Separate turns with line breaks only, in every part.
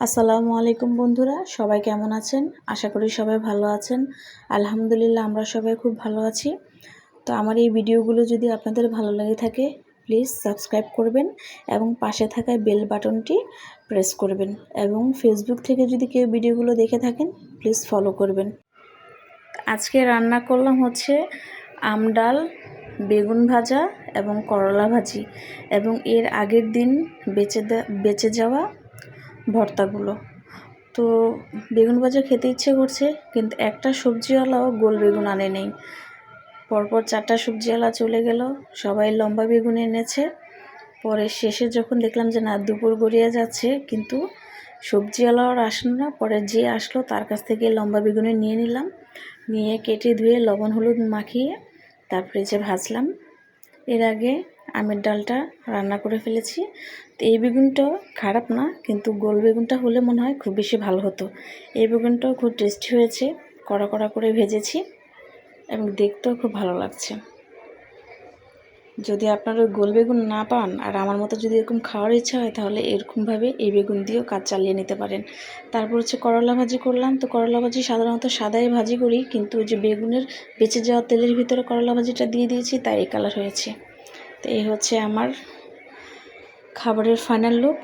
আসসালামু আলাইকুম বন্ধুরা, সবাই কেমন আছেন? আশা করি সবাই ভালো আছেন। আলহামদুলিল্লাহ, আমরা সবাই খুব ভালো আছি। তো আমার এই ভিডিওগুলো যদি আপনাদের ভালো লাগে থাকে, প্লিজ সাবস্ক্রাইব করবেন এবং পাশে থাকা বেল বাটনটি প্রেস করবেন এবং ফেসবুক থেকে যদি কেউ ভিডিওগুলো দেখে থাকেন, প্লিজ ফলো করবেন। আজকে রান্না করলাম হচ্ছে আমডাল বেগুন ভাজা এবং করলা ভাজি এবং এর আগের দিন বেঁচে বেঁচে যাওয়া ভর্তাগুলো। তো বেগুন ভাজা খেতে ইচ্ছে করছে, কিন্তু একটা সবজিওয়ালাও গোল বেগুন আনে নেই পরপর চারটা সবজিওয়ালা চলে গেল, সবাই লম্বা বেগুন এনেছে। পরে শেষে যখন দেখলাম যে না, দুপুর গড়িয়ে যাচ্ছে, কিন্তু সবজিওয়ালাও আর আসলো না। পরে যে আসলো তার কাছ থেকে লম্বা বেগুনে নিয়ে নিলাম। নিয়ে কেটে ধুয়ে লবণ হলুদ মাখিয়ে তারপরে যে ভাজলাম এর আগে আমের ডালটা রান্না করে ফেলেছি। তো এই বেগুনটাও খারাপ না, কিন্তু গোল বেগুনটা হলে মনে হয় খুব বেশি ভালো হতো। এই বেগুনটাও খুব টেস্টি হয়েছে, কড়া কড়া করে ভেজেছি এবং দেখতেও খুব ভালো লাগছে। যদি আপনারা গোল বেগুন না পান আর আমার মতো যদি এরকম খাওয়ার ইচ্ছা হয়, তাহলে এরকমভাবে এই বেগুন দিয়েও কাজ চালিয়ে নিতে পারেন। তারপর হচ্ছে করলা ভাজি করলাম। তো করলা ভাজি সাধারণত সাদাই ভাজি করি, কিন্তু যে বেগুনের বেঁচে যাওয়া তেলের ভিতরে করলা ভাজিটা দিয়ে দিয়েছি, তাই এই কালার হয়েছে। তো এই হচ্ছে আমার খাবারের ফাইনাল লুক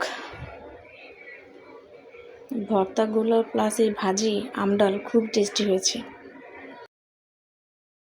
ভর্তাগুলো প্লাস এই ভাজি, আমডাল খুব টেস্টি হয়েছে।